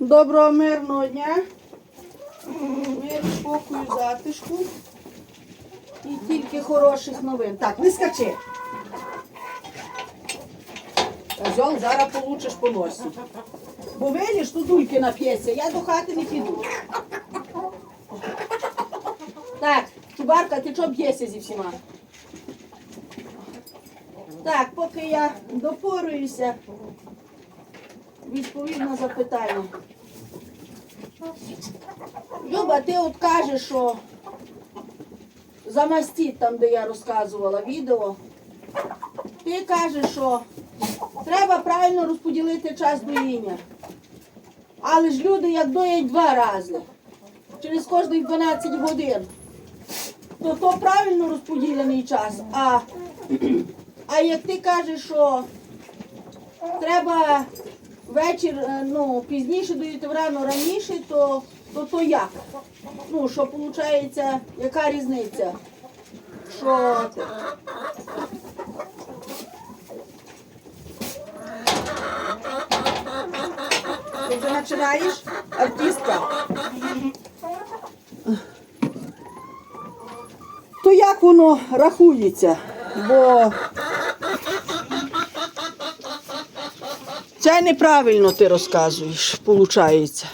Доброго мирного дня. Мир, спокою, затишку. І тільки хороших новин. Так, не скачи. Козьол, зараз получиш по носі. Бо виліш, то дульки нап'ється, я до хати не піду. Так, Чубарка, ти чого б'єшся зі всіма? Так, поки я допоруюся, відповім на запитання. Люба, ти от кажеш, що за мастіт, там, де я розказувала відео, ти кажеш, що треба правильно розподілити час доїння. Але ж люди як доять два рази, через кожних 12 годин, то то правильно розподілений час. А, а як ти кажеш, що треба вечір, е, ну, пізніше доїти врано раніше, то, то, то як? Ну, що виходить, яка різниця? Що ти? Ти вже починаєш? Артистка. То як воно рахується? Бо це неправильно ти розказуєш, виходить.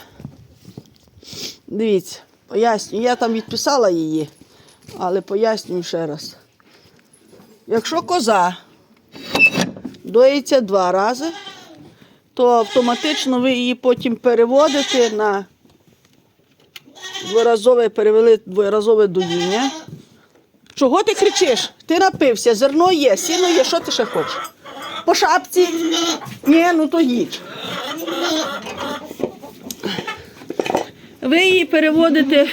Дивіться, пояснюю. Я там відписала її, але пояснюю ще раз. Якщо коза доїться два рази, то автоматично ви її потім переводите на дворазове, перевели дворазове доїння. Чого ти кричиш? Ти напився, зерно є, сіно є, що ти ще хочеш? По шапці? Ні, ну то їдь. Ви її переводите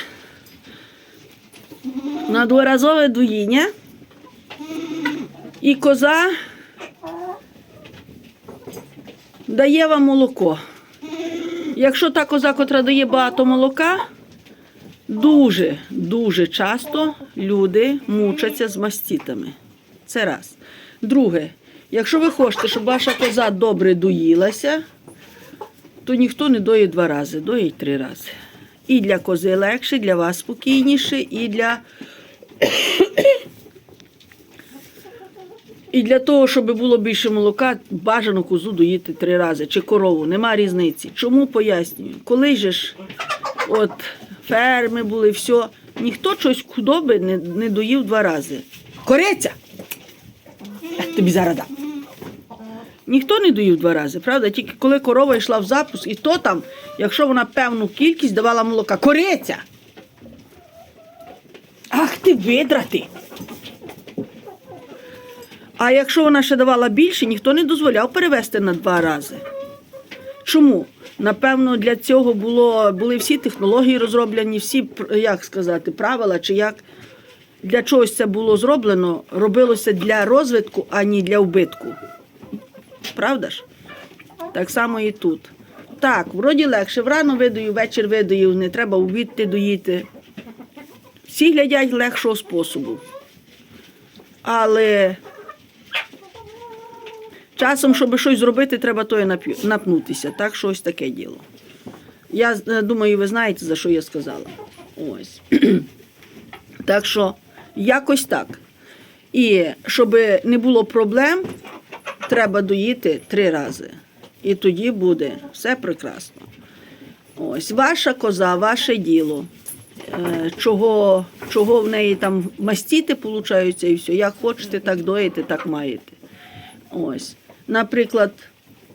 на дворазове доїння. І коза дає вам молоко. Якщо та коза, котра дає багато молока, дуже, дуже часто люди мучаться з мастітами. Це раз. Друге, якщо ви хочете, щоб ваша коза добре доїлася, то ніхто не доїть два рази, доїть три рази. І для кози легше, для вас спокійніше, і для. І для того, щоб було більше молока, бажано козу доїти три рази чи корову, нема різниці. Чому пояснюю? Коли ж от ферми були, все, ніхто щось худоби не, не доїв два рази. Кориця! Тобі зараз дам. Ніхто не доїв два рази, правда? Тільки коли корова йшла в запуск, і то там, якщо вона певну кількість давала молока. Кориця! Ах ти видрати! А якщо вона ще давала більше, ніхто не дозволяв перевести на два рази. Чому? Напевно, для цього було, були всі технології розроблені, всі, як сказати, правила, чи як для чогось це було зроблено, робилося для розвитку, а не для вбитку. Правда ж? Так само і тут. Так, вроді легше, врано видаю, вечір видаю, не треба обідти доїти. Всі глядять легшого способу. Але часом, щоб щось зробити, треба тою нап'ю- напнутися. Так, що ось таке діло. Я е, думаю, ви знаєте, за що я сказала. Ось. Так що якось так. І щоб не було проблем, треба доїти три рази. І тоді буде все прекрасно. Ось ваша коза, ваше діло. Е, Чого, чого в неї там мастіти получаються і все. Як хочете, так доїте, так маєте. Ось. Наприклад,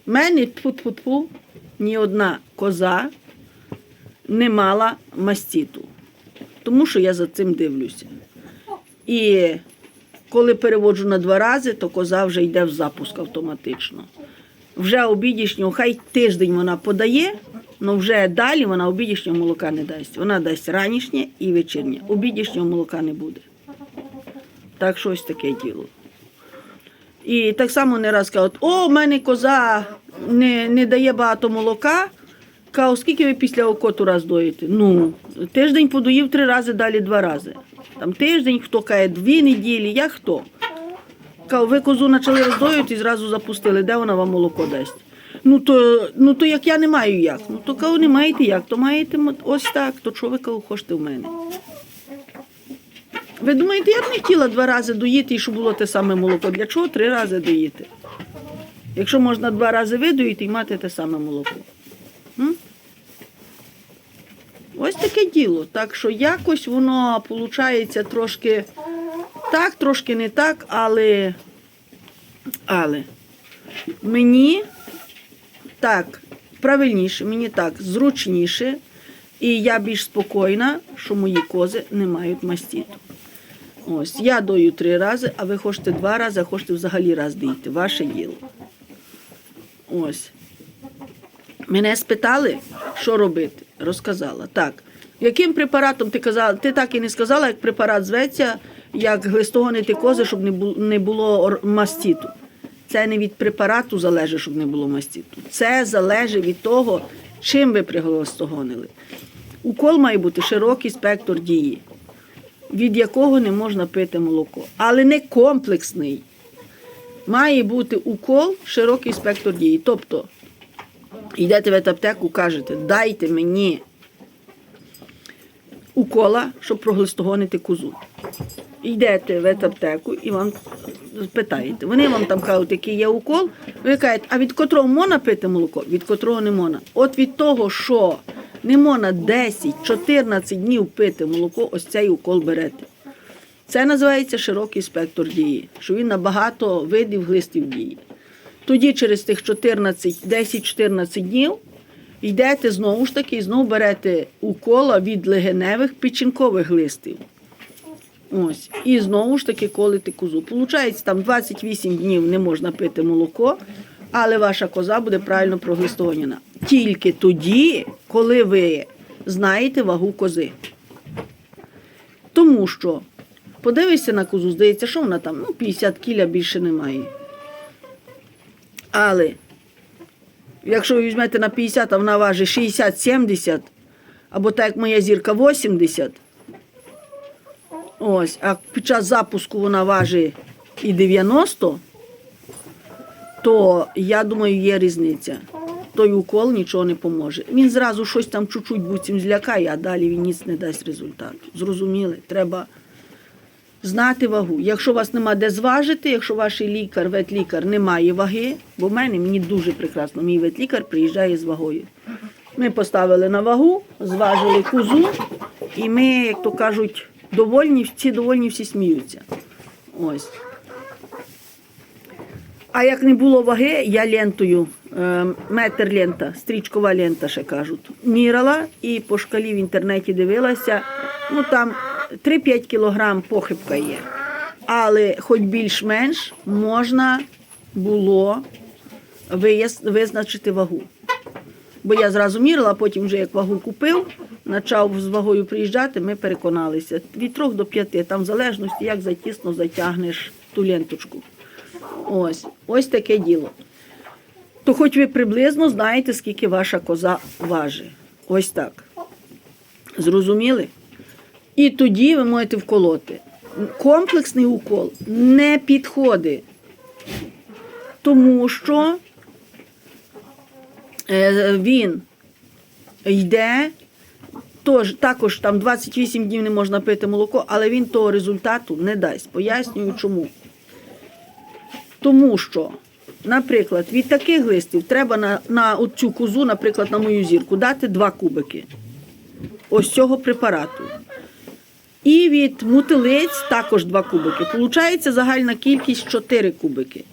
в мене тьфу-тьфу-тьфу, ні одна коза не мала мастіту. Тому що я за цим дивлюся. І коли переводжу на два рази, то коза вже йде в запуск автоматично. Вже обідішнього, хай тиждень вона подає, але вже далі вона обідішнього молока не дасть. Вона дасть ранішнє і вечірнє. Обідішнього молока не буде. Так що ось таке діло. І так само не раз кажуть, о, в мене коза не, не дає багато молока. Кажу, скільки ви після окоту раз доїте? Ну, тиждень подоїв три рази, далі два рази. Там тиждень, хто каже, дві неділі, я хто. Ви козу почали роздоювати і зразу запустили, де вона вам молоко дасть. Ну то, ну то як я не маю як. Ну то кажу, не маєте як, то маєте ось так, то що ви кажу, хочете в мене. Ви думаєте, я б не хотіла два рази доїти і щоб було те саме молоко. Для чого три рази доїти? Якщо можна два рази видоїти і мати те саме молоко. М? Ось таке діло. Так що якось воно виходить трошки так, трошки не так, але, але мені так правильніше, мені так зручніше, і я більш спокійна, що мої кози не мають мастіту. Ось, я дою три рази, а ви хочете два рази, а хочете взагалі раз доїти. Ваше діло. Ось. Мене спитали, що робити. Розказала. Так. Яким препаратом ти казала? Ти так і не сказала, як препарат зветься, як глистогонити кози, щоб не бу- не було мастіту. Це не від препарату залежить, щоб не було мастіту. Це залежить від того, чим ви приглистогонили. Укол має бути широкий спектр дії, від якого не можна пити молоко. Але не комплексний. Має бути укол широкий спектр дії. Тобто, йдете в аптеку, кажете, дайте мені укола, щоб проглистогонити козу. Йдете в аптеку і вам питаєте. Вони вам там кажуть, який є укол. Ви кажете, а від котрого можна пити молоко? Від котрого не можна. От від того, що не можна 10-14 днів пити молоко, ось цей укол берете. Це називається широкий спектр дії, що він на багато видів глистів діє. Тоді через тих 14, 10-14 днів йдете знову ж таки знову берете укола від легеневих печінкових глистів. Ось. І знову ж таки колите козу. Получається, там 28 днів не можна пити молоко, але ваша коза буде правильно проглистогонена. Тільки тоді, коли ви знаєте вагу кози. Тому що подивишся на козу, здається, що вона там ну, 50 кіля більше немає. Але якщо ви візьмете на 50, а вона важить 60-70, або так як моя зірка 80, ось, а під час запуску вона важить і 90, то я думаю, є різниця. Той укол нічого не поможе. Він зразу щось там чуть-чуть буцім злякає, а далі він ніц не дасть результату. Зрозуміли? Треба знати вагу. Якщо вас нема де зважити, якщо ваш лікар, ветлікар не має ваги, бо в мене мені дуже прекрасно, мій ветлікар приїжджає з вагою. Ми поставили на вагу, зважили кузу, і ми, як то кажуть, довольні, всі довольні, всі сміються. Ось. А як не було ваги, я лентою, е, метр лента, стрічкова лента, ще кажуть, міряла і по шкалі в інтернеті дивилася. Ну там 3-5 кілограм похибка є. Але хоч більш-менш можна було визначити вагу. Бо я зразу мірила, потім вже як вагу купив, почав з вагою приїжджати, ми переконалися. Від 3 до 5, там в залежності, як затісно затягнеш ту ленточку. Ось, ось таке діло. То хоч ви приблизно знаєте, скільки ваша коза важить. Ось так. Зрозуміли? І тоді ви можете вколоти. Комплексний укол не підходить, тому що е, він йде, тож, також там 28 днів не можна пити молоко, але він того результату не дасть. Пояснюю чому. Тому що, наприклад, від таких листів треба на, на цю козу, наприклад, на мою зірку, дати два кубики ось цього препарату. І від мутилиць також два кубики. Получається загальна кількість 4 кубики.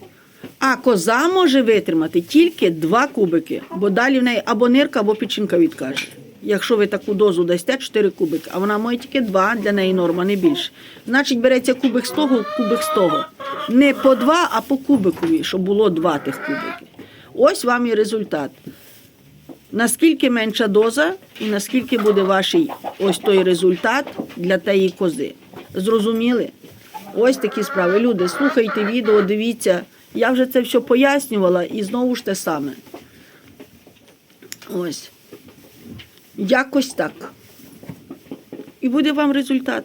А коза може витримати тільки два кубики, бо далі в неї або нирка, або печінка відкаже. Якщо ви таку дозу дасте 4 кубики, а вона має тільки два, для неї норма, не більше. Значить, береться кубик з того, кубик з того. Не по два, а по кубикові, щоб було два тих кубики. Ось вам і результат. Наскільки менша доза і наскільки буде ваш ось той результат для тієї кози. Зрозуміли? Ось такі справи. Люди, слухайте відео, дивіться. Я вже це все пояснювала і знову ж те саме. Ось. Якось так. І буде вам результат.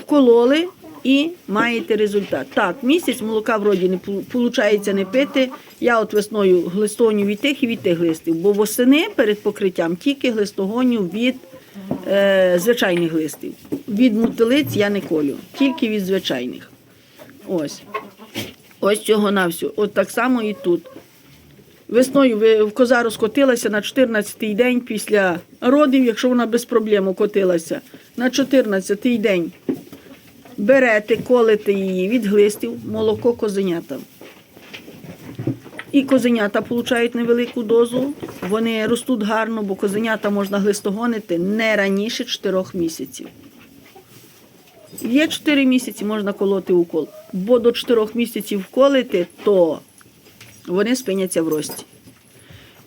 Вкололи і маєте результат. Так, місяць молока вроді не виходить не пити. Я от весною глистогоню від тих і від тих глистів, бо восени перед покриттям тільки глистогоню від е, звичайних глистів. Від мотилиць я не колю, тільки від звичайних. Ось. Ось цього на всю. От так само і тут. Весною ви- коза розкотилася на 14-й день після родів, якщо вона без проблем котилася. На 14-й день берете, колите її від глистів, молоко козенятам. І козенята отримують невелику дозу. Вони ростуть гарно, бо козенята можна глистогонити не раніше 4 місяців. Є 4 місяці, можна колоти укол. Бо до 4 місяців колити, то вони спиняться в рості.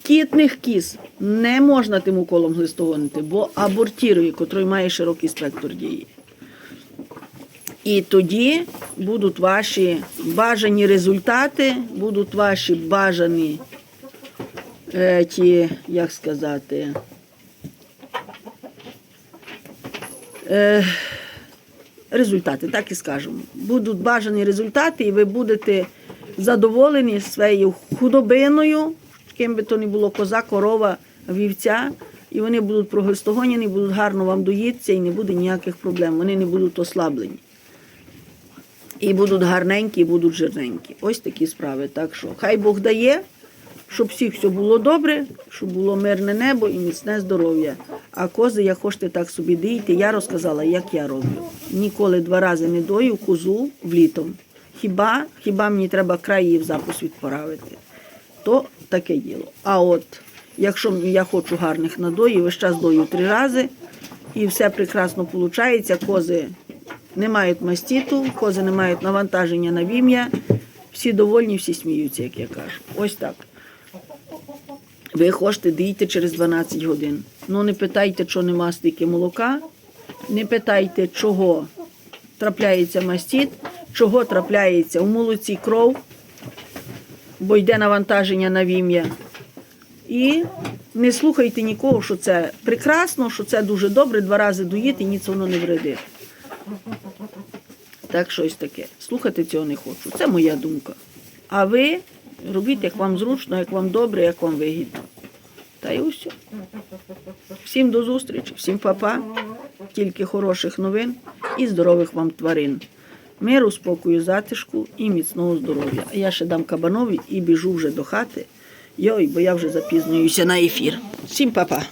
Кітних кіз не можна тим уколом глистогонити, бо абортірує, котрий має широкий спектр дії. І тоді будуть ваші бажані результати, будуть ваші бажані е, ті, як сказати, е, результати, так і скажемо. Будуть бажані результати, і ви будете задоволені своєю худобиною, ким би то не було коза, корова, вівця, і вони будуть проглистогоняні, будуть гарно вам доїтися і не буде ніяких проблем. Вони не будуть ослаблені. І будуть гарненькі, і будуть жирненькі. Ось такі справи. Так що хай Бог дає, щоб всіх все було добре, щоб було мирне небо і міцне здоров'я. А кози, як хочете так собі дійте, я розказала, як я роблю. Ніколи два рази не дою козу влітом. Хіба, хіба мені треба край її в запус відправити, то таке діло. А от якщо я хочу гарних надоїв, весь час дою три рази, і все прекрасно виходить, кози не мають мастіту, кози не мають навантаження на вім'я, всі довольні, всі сміються, як я кажу. Ось так. Ви хочете дійти через 12 годин. Ну не питайте, чого нема стільки молока, не питайте, чого трапляється мастіт, чого трапляється у молоці кров, бо йде навантаження на вім'я. І не слухайте нікого, що це прекрасно, що це дуже добре, два рази доїти, ніц воно не вредить. Так, щось таке. Слухати цього не хочу. Це моя думка. А ви робіть, як вам зручно, як вам добре, як вам вигідно. Та й усе. Всім до зустрічі, всім папа, тільки хороших новин і здорових вам тварин. Миру, спокою, затишку і міцного здоров'я. А я ще дам кабанові і біжу вже до хати. Йой, бо я вже запізнююся на ефір. Всім папа.